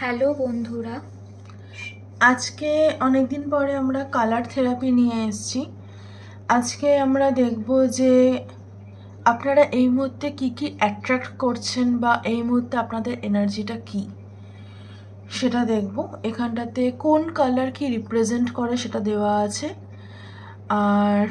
Hello বন্ধুরা। আজকে অনেক দিন পরে আমরা কালার থেরাপি নিয়ে এসেছি। আজকে আমরা দেখব যে আপনারা এই মুহূর্তে কি কি অ্যাট্রাক্ট করছেন বা এই মুহূর্তে আপনাদের এনার্জিটা কি? সেটা দেখব। এখানটাতে কোন কালার কি রিপ্রেজেন্ট করে সেটা দেওয়া আছে। আর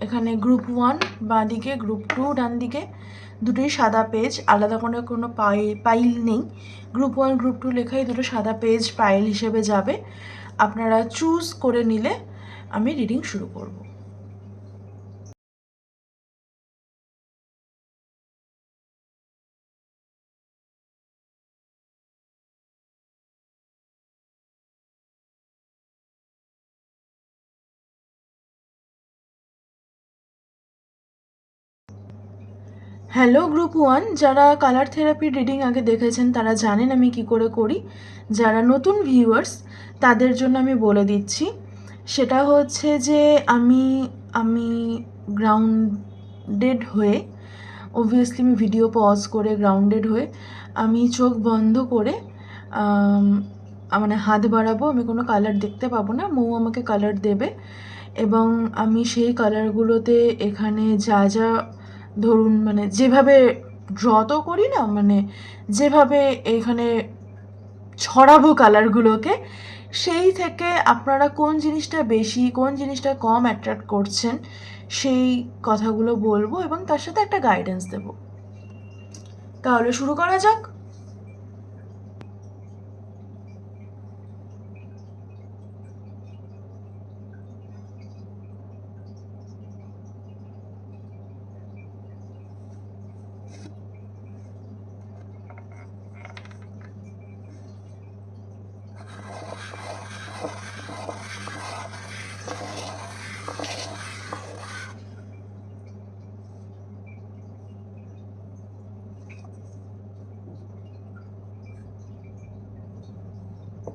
এখানে গ্রুপ ওয়ান বাঁ দিকে গ্রুপ টু ডান দিকে দুটোই সাদা পেজ আলাদা করে কোনো পাই পাইল নেই। গ্রুপ ওয়ান গ্রুপ টু লেখাই দুটো সাদা পেজ পাইল হিসেবে যাবে। আপনারা চুজ করে নিলে আমি রিডিং শুরু করব। হ্যালো গ্রুপ ওয়ান যারা কালার থেরাপি রিডিং আগে দেখেছেন, তারা জানেন আমি কি করে করি। যারা নতুন ভিউয়ার্স তাদের জন্য আমি বলে দিচ্ছি। সেটা হচ্ছে যে আমি আমি গ্রাউন্ডেড হয়ে অবভিয়াসলি আমি ভিডিও পজ করে গ্রাউন্ডেড হয়ে, আমি চোখ বন্ধ করে মানে হাত বাড়াবো, আমি কোনো কালার দেখতে পাবো না, মৌ আমাকে কালার দেবে। এবং আমি সেই কালারগুলোতে এখানে যা যা ধরুন মানে যেভাবে ড্র তো করি না মানে যেভাবে এখানে ছড়াবো কালারগুলোকে সেই থেকে আপনারা কোন জিনিসটা বেশি, কোন জিনিসটা কম অ্যাট্রাক্ট করছেন, সেই কথাগুলো বলব এবং তার সাথে একটা গাইডেন্স দেব। তাহলে শুরু করা যাক।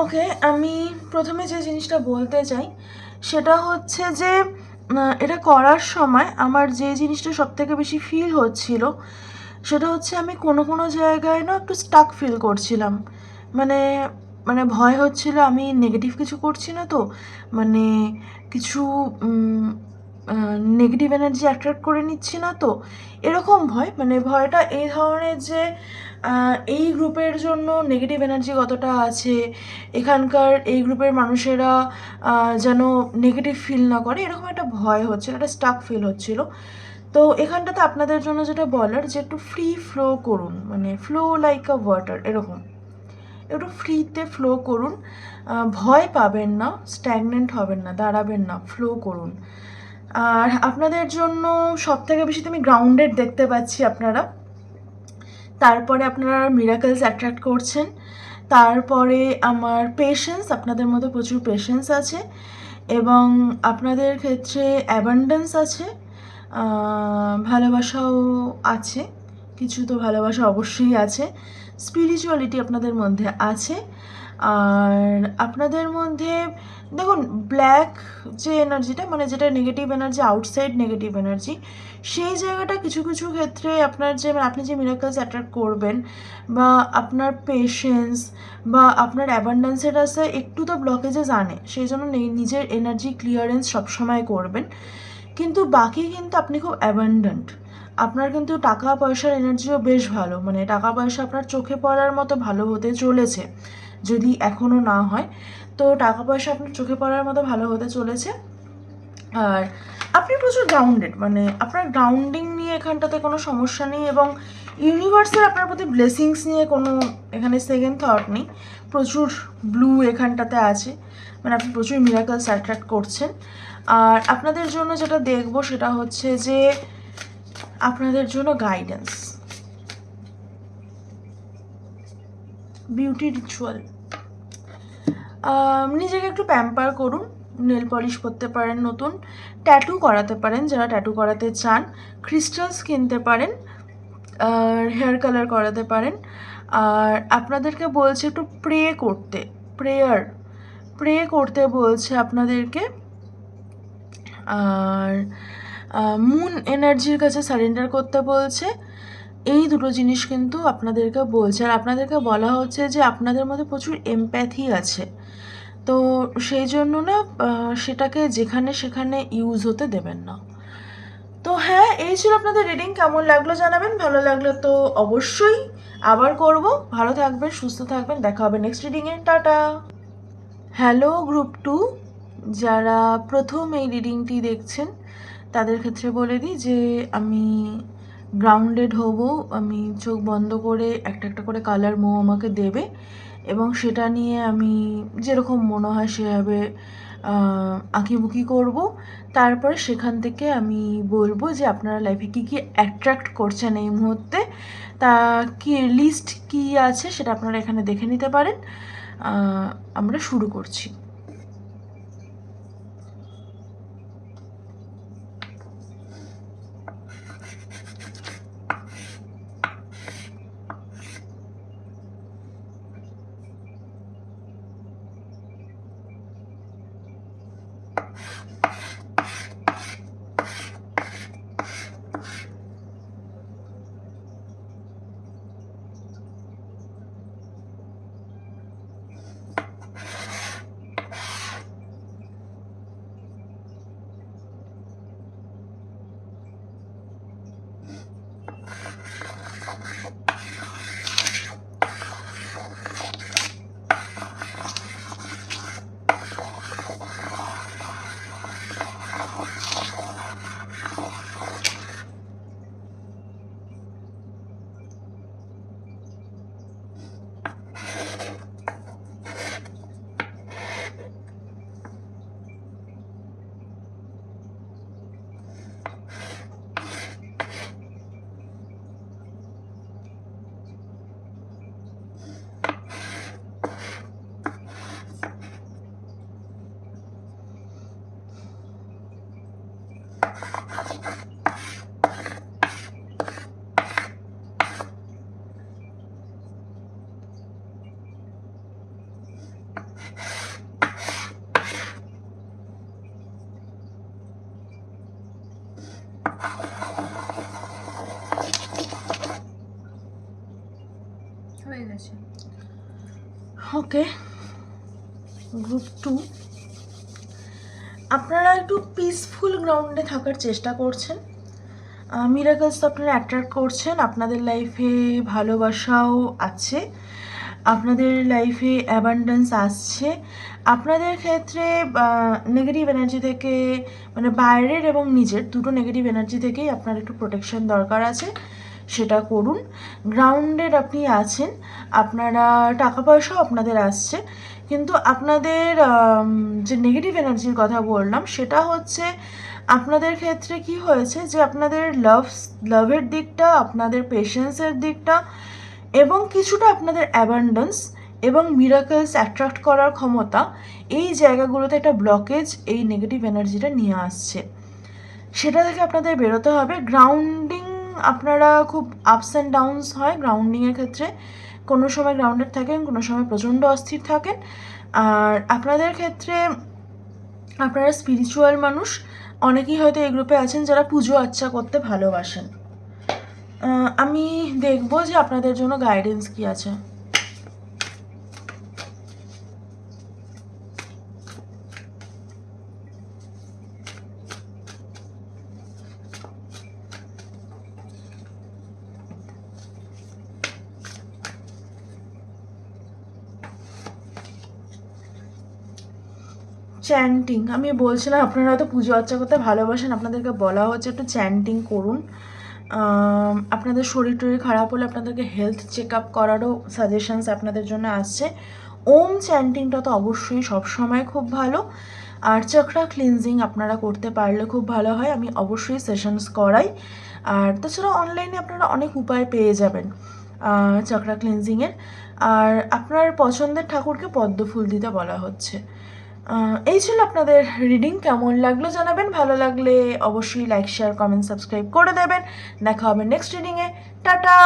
ওকে, আমি প্রথমে যে জিনিসটা বলতে চাই, সেটা হচ্ছে যে এটা করার সময় আমার যে জিনিসটা সব থেকে বেশি ফিল হচ্ছিল, সেটা হচ্ছে আমি কোনো কোনো জায়গায় না একটু স্টাক ফিল করছিলাম। মানে মানে ভয় হচ্ছিল, আমি নেগেটিভ কিছু করছি না তো মানে কিছু নেগেটিভ এনার্জি অ্যাট্রাক্ট করে নিচ্ছি না তো? এরকম ভয়? মানে ভয়টা এই ধরনের যে এই গ্রুপের জন্য নেগেটিভ এনার্জি কতটা আছে? এখানকার এই গ্রুপের মানুষেরা যেন নেগেটিভ ফিল না করে? এরকম একটা ভয় হচ্ছিল, একটা স্টাক ফিল হচ্ছিল। তো এখানটাতে আপনাদের জন্য যেটা বলার, যে একটু ফ্রি ফ্লো করুন। মানে ফ্লো লাইক আ ওয়াটার এরকম। একটু ফ্রিতে ফ্লো করুন। ভয় পাবেন না স্ট্যাগনেন্ট হবেন না, দাঁড়াবেন না ফ্লো করুন। আর আপনাদের জন্য সব থেকে বেশি তো আমি গ্রাউন্ডেড দেখতে পাচ্ছি আপনারা। তারপরে আপনারা মিরাকলস অ্যাট্রাক্ট করছেন। তারপরে আমার পেশেন্স আপনাদের মধ্যে প্রচুর পেশেন্স আছে এবং আপনাদের ক্ষেত্রে অ্যাবান্ডেন্স আছে ভালোবাসাও আছে, কিছু তো ভালোবাসা অবশ্যই আছে। স্পিরিচুয়ালিটি আপনাদের মধ্যে আছে। আর আপনাদের মধ্যে, দেখুন ব্ল্যাক যে এনার্জিটা মানে যেটা negative energy outside negative energy সেই জায়গাটা কিছু কিছু ক্ষেত্রে আপনার যে মানে আপনি যে মিরাকলস অ্যাট্রাক্ট করবেন, বা আপনার পেশেন্স বা আপনার অ্যাবান্ডেন্সের রাস্তায় একটু তো ব্লকেজেস আনে সেই জন্য নিজের এনার্জি ক্লিয়ারেন্স সবসময় করবেন। কিন্তু বাকি কিন্তু আপনি খুব অ্যাবান্ডেন্ট আপনার কিন্তু টাকা পয়সার এনার্জিও বেশ ভালো। মানে টাকা পয়সা আপনার চোখে পড়ার মতো ভালো হতে চলেছে, যদি এখনও না হয়। তো টাকা পয়সা আপনার চোখে পড়ার মতো ভালো হতে চলেছে। আর আপনি প্রচুর গ্রাউন্ডেড মানে আপনার গ্রাউন্ডিং নিয়ে এখানটাতে কোনো সমস্যা নেই এবং ইউনিভার্সের আপনার প্রতি ব্লেসিংস নিয়ে কোনো এখানে সেকেন্ড থট নেই। প্রচুর ব্লু এখানটাতে আছে। মানে আপনি প্রচুর মিরাকলস অ্যাট্রাক্ট করছেন। আর আপনাদের জন্য যেটা দেখব সেটা হচ্ছে যে আপনাদের জন্য গাইডেন্স বিউটি রিচুয়াল নিজেকে একটু প্যাম্পার করুন নেল পলিশ করতে পারেন নতুন ট্যাটু করাতে পারেন, যারা ট্যাটু করাতে চান ক্রিস্টালস কিনতে পারেন, আর হেয়ার কালার করাতে পারেন, আর আপনাদেরকে বলছে একটু প্রে করতে প্রেয়ার প্রে করতে বলছে আপনাদেরকে, আর মুন এনার্জির কাছে সারেন্ডার করতে বলছে। এই দুটো জিনিস কিন্তু আপনাদেরকে বলছে। আর আপনাদেরকে বলা হচ্ছে যে আপনাদের মধ্যে প্রচুর এমপ্যাথি আছে। তো সেই জন্য না সেটাকে যেখানে সেখানে ইউজ হতে দেবেন না। তো হ্যাঁ এই ছিল আপনাদের রিডিং কেমন লাগল জানাবেন? ভালো লাগল তো অবশ্যই আবার করব। ভালো থাকবেন, সুস্থ থাকবেন। দেখা হবে নেক্সট রিডিংয়ে টাটা! হ্যালো গ্রুপ টু যারা প্রথম এই রিডিংটি দেখছেন তাদের ক্ষেত্রে বলে দিই যে আমি গ্রাউন্ডেড হব, আমি চোখ বন্ধ করে একটা একটা করে কালার মো আমাকে দেবে এবং সেটা নিয়ে আমি যেরকম মনে হয় সেভাবে আঁকিবুকি করব। তারপরে সেখান থেকে আমি বলব যে আপনারা লাইফে কী কী অ্যাট্রাক্ট করছেন এই মুহূর্তে, তা কি লিস্ট কী আছে সেটা আপনারা এখানে দেখে নিতে পারেন। আমরা শুরু করছি। ওকে গ্রুপ টু আপনারা একটু পিসফুল গ্রাউন্ডে থাকার চেষ্টা করছেন। মিরাকলস তো আপনারা অ্যাট্রাক্ট করছেন, আপনাদের লাইফে ভালোবাসাও আছে, আপনাদের লাইফে অ্যাবান্ডেন্স আসছে। আপনাদের ক্ষেত্রে নেগেটিভ এনার্জি থেকে মানে বাইরের এবং নিজের, দুটো নেগেটিভ এনার্জি থেকেই আপনার একটু প্রোটেকশন দরকার আছে। সেটা করুন। গ্রাউন্ডেড আপনি আছেন, আপনারা টাকা পয়সাও আপনাদের আসছে, কিন্তু আপনাদের যে নেগেটিভ এনার্জির কথা বললাম, সেটা হচ্ছে আপনাদের ক্ষেত্রে কি হয়েছে যে আপনাদের লাভ লাভের দিকটা, আপনাদের পেশেন্সের দিকটা এবং কিছুটা আপনাদের অ্যাবান্ডেন্স এবং মিরাকলস অ্যাট্রাক্ট করার ক্ষমতা, এই জায়গাগুলোতে একটা ব্লকেজ এই নেগেটিভ এনার্জিটা নিয়ে আসছে। সেটা থেকে আপনাদের বেরোতে হবে। গ্রাউন্ডিং আপনারা খুব আপস অ্যান্ড ডাউনস হয় গ্রাউন্ডিংয়ের ক্ষেত্রে। কোনো সময় গ্রাউন্ডেড থাকেন, কোনো সময় প্রচণ্ড অস্থির থাকেন। আর আপনাদের ক্ষেত্রে আপনারা স্পিরিচুয়াল মানুষ। অনেকেই হয়তো এই গ্রুপে আছেন যারা পুজো আচ্ছা করতে ভালোবাসেন। আমি দেখব যে আপনাদের জন্য গাইডেন্স কি আছে। চ্যান্টিং আমি বলছিলাম, আপনারা হয়তো পুজো আর্চা করতে ভালোবাসেন, আপনাদেরকে বলা হচ্ছে একটু চ্যান্টিং করুন। আপনাদের শরীর টরীর খারাপ হলে আপনাদেরকে হেলথ চেক আপ করারও সাজেশনস আপনাদের জন্য আসছে। ওম চ্যান্টিংটা তো অবশ্যই সবসময় খুব ভালো। আর চক্রা ক্লিনজিং আপনারা করতে পারলে খুব ভালো হয়, আমি অবশ্যই সেশনস করাই। আর তাছাড়া অনলাইনে আপনারা অনেক উপায় পেয়ে যাবেন চক্রা ক্লিনজিংয়ের আর আপনার পছন্দের ঠাকুরকে পদ্ম ফুল দিতে বলা হচ্ছে। এই ছিল আপনাদের রিডিং কেমন লাগল জানাবেন? ভালো লাগলে অবশ্যই লাইক শেয়ার কমেন্ট সাবস্ক্রাইব করে দেবেন। দেখা হবে নেক্সট রিডিংয়ে টাটা!